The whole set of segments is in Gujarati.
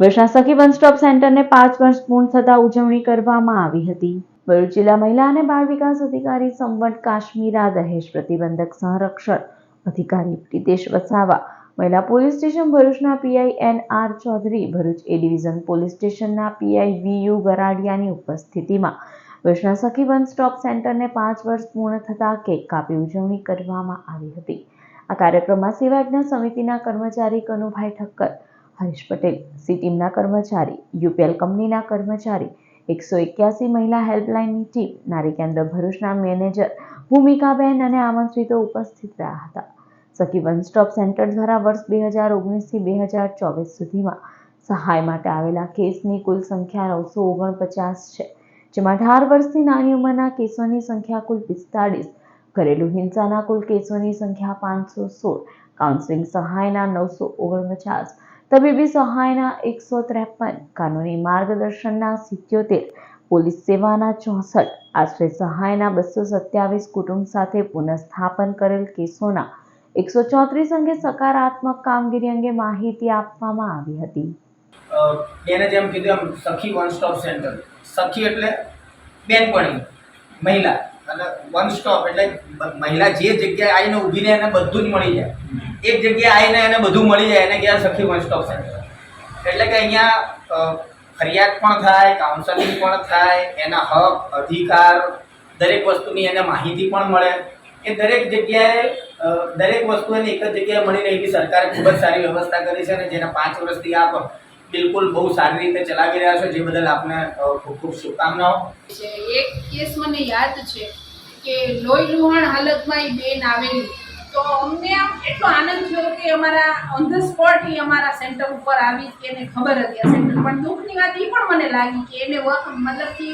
વર્ષના સખી વન સ્ટોપ સેન્ટરને પાંચ વર્ષ પૂર્ણ થતા ઉજવણી કરવામાં આવી હતી. ભરૂચ જિલ્લા મહિલા અને બાળ વિકાસ અધિકારી સંવટ કાશ્મીરા દહેજ પ્રતિબંધક સંરક્ષણ અધિકારી પ્રિતેશ વસાવા, મહિલા પોલીસ સ્ટેશન ભરૂચના PI N R Chaudhari, Bharuch A division police સ્ટેશનના પીઆઈ વી યુ ગરાડિયાની ઉપસ્થિતિમાં વર્ષના સખી વન સ્ટોપ સેન્ટરને પાંચ વર્ષ પૂર્ણ થતા કેક કાપી ઉજવણી કરવામાં આવી હતી. આ કાર્યક્રમમાં સેવાજ્ઞા સમિતિના કર્મચારી કનુભાઈ ઠક્કર હરીશ પટેલ, સી ટીમના કર્મચારી, યુપીએલ કંપનીના કર્મચારી, એકસો એક્યાસી મહિલા હેલ્પલાઇનની ટીમ, નારી ભરૂચના મેનેજર, ભૂમિકાબેન અને આમંત્રિતો ઉપસ્થિત રહ્યા હતા. સખી વન સ્ટોપ સેન્ટર દ્વારા વર્ષ બે હજાર ઓગણીસથી બે હજાર ચોવીસ સુધીમાં સહાય માટે આવેલા કેસની કુલ સંખ્યા નવસો ઓગણપચાસ છે, જેમાં અઢાર વર્ષથી નાની ઉંમરના કેસોની સંખ્યા કુલ પિસ્તાળીસ, ઘરેલું હિંસાના કુલ કેસોની સંખ્યા પાંચસો સોળ, કાઉન્સિલિંગ સહાયના નવસો ઓગણપચાસ તબીબી સહાયના એકસો ત્રેપન, કાનૂની માર્ગદર્શનના સિત્યોતેર, પોલીસ સેવાના ચોસઠ આશ્રય સહાયના બસો સત્યાવીસ કુટુંબ સાથે પુનઃસ્થાપન કરેલ કેસોના એકસો ચોત્રીસ અંગે સકારાત્મક કામગીરી અંગે માહિતી આપવામાં આવી હતી. બેને જેમ કીધું એમ સખી વન સ્ટોપ સેન્ટર. સખી એટલે બેનપણી, મહિલા. અને વન સ્ટોપ એટલે મહિલા જે જગ્યાએ આવીને ઊભી રહે એને બધું જ મળી જાય. એક જગ્યાએ આવીને એને બધું મળી જાય, એને કહેવાય સખી વન સ્ટોપ સેન્ટર એટલે કે અહીંયા ફરિયાદ પણ થાય કાઉન્સેલિંગ પણ થાય, એના હક, અધિકાર, દરેક વસ્તુની એને માહિતી પણ મળે. એ દરેક જગ્યાએ દરેક વસ્તુ એને એક જ જગ્યાએ મળી રહી સરકારે ખૂબ જ સારી વ્યવસ્થા કરી છે અને જેના પાંચ વર્ષથી આપ બિલકુલ બહુ સારી રીતે ચલાવી રહ્યા છો, જે બદલ આપને ખૂબ ખૂબ શુભકામનાઓ. એક કેસ મને યાદ છે કે લોહી લુહાણ હાલતમાં એ બેન આવેલી. તો અમને આમ એટલો આનંદ થયો કે અમારા ઓન ધ સ્પોટ એ અમારા સેન્ટર ઉપર આવી કે એને ખબર હતી આ સેન્ટર પણ દુઃખની વાત એ પણ મને લાગી કે એને મતલબ કે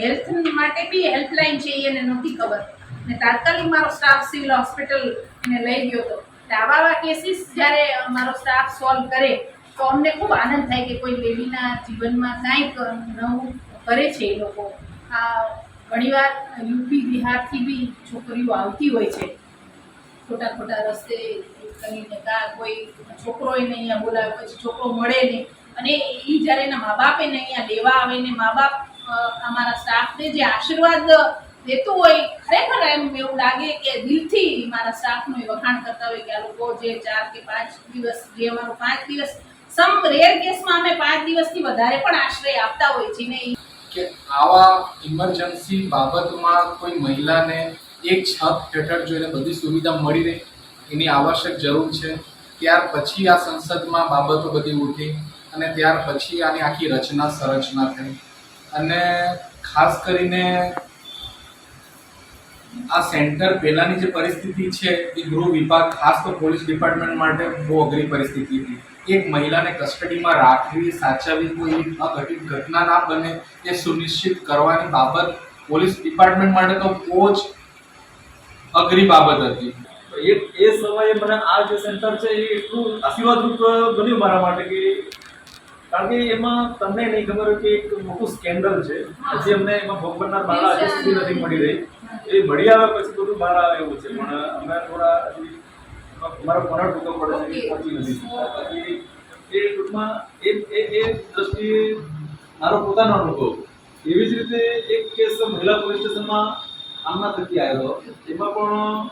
હેલ્થ માટે બી હેલ્પલાઇન છે એને નહોતી ખબર. ને તાત્કાલિક મારો સ્ટાફ સિવિલ હોસ્પિટલ એને લઈ ગયો હતો. આવા કેસીસ જ્યારે મારો સ્ટાફ સોલ્વ કરે તો અમને ખૂબ આનંદ થાય કે કોઈ લેડીના જીવનમાં કાંઈક નવું કરે છે એ લોકો. આ ઘણીવાર યુપી બિહારથી બી છોકરીઓ આવતી હોય છે. ખોટા ખોટા રસ્તે કરીને કાં કોઈ છોકરો એને અહીંયા બોલાવે, પછી છોકરો મળે નહીં. અને એ જ્યારે એના મા બાપ એને અહીંયા લેવા આવે ને મા બાપ અમારા સ્ટાફને જે આશીર્વાદ દેતું હોય, ખરેખર એમ એવું લાગે કે દિલથી મારા સ્ટાફનું એ વખાણ કરતા હોય કે આ લોકો જે ચાર કે પાંચ દિવસ, જે અમારો પાંચ દિવસ સમ રેર કેસમાં અમે પાંચ દિવસથી વધારે પણ આશ્રય આપતા હોય છે કે આવા ઇમરજન્સી બાબતમાં કોઈ મહિલાને એક છત હેઠળ જોઈને બધી સુવિધા મળી રહે, એની આવશ્યક જરૂર છે. ત્યાર પછી આ સંસદમાં બાબતો બધી ઉઠી અને ત્યાર પછી આની આખી રચના સંરચના થઈ. અને ખાસ કરીને આ સેન્ટર પહેલાંની જે પરિસ્થિતિ છે, એ ગૃહ વિભાગ, ખાસ તો પોલીસ ડિપાર્ટમેન્ટ માટે બહુ અઘરી પરિસ્થિતિ હતી. એક મહિલાને કસ્ટડીમાં રાખવી, સાચવવી કોઈ અઘટિત ઘટના ના બને, એ સુનિશ્ચિત કરવાની બાબત પોલીસ ડિપાર્ટમેન્ટ માટે તો બહુ જ અઘરી બાબત હતી. એ એ સમયે મને આ જે સેન્ટર છે, એ એટલું આશીર્વાદરૂપ બન્યું મારા માટે કે કારણ કે એમાં તમને નહીં ખબર કે એક મોટું સ્કેન્ડલ છે. હજી અમને એમાં ભોગ બનનાર બાળા હજી સુધી નથી મળી રહી. એ મળી આવે પછી બધું બહાર આવે એવું છે. પણ અમે થોડા હજી અમારો પરાળ ટૂંકો પડે છે પહોંચી નથી. એ ટૂંકમાં એ એ એ દ્રષ્ટિએ મારો પોતાનો અનુભવ. એવી જ રીતે એક કેસ મહિલા પોલીસ સ્ટેશનમાં આમના થકી આવ્યો એમાં પણ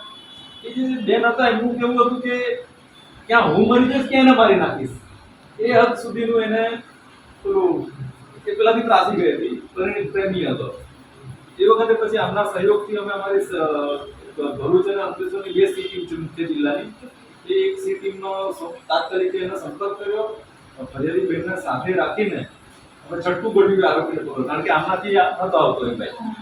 એ જે બેન હતા એમનું કેવું હતું કે ક્યાં હું મરી જઈશ ક્યાં એને મારી નાખીશ? એ હદ સુધીનું એને પેલું એ પેલાથી ત્રાસી ગઈ હતી પરિણીત પ્રેમી હતો. એ વખતે પછી આમના સહયોગથી અમે અમારી ભરૂચ અને અંકલેશ્વરની બે સી છે મુખ્ય જિલ્લાની. એ એક સી ટીમનો તાત્કાલિક એનો સંપર્ક કર્યો. ફરિયાદી બેનને સાથે રાખીને અમે છઠ્ઠું ગોઠવ્યું આરોપીને પકડો. કારણ કે આમાંથી નહોતો આવતો એ ભાઈ.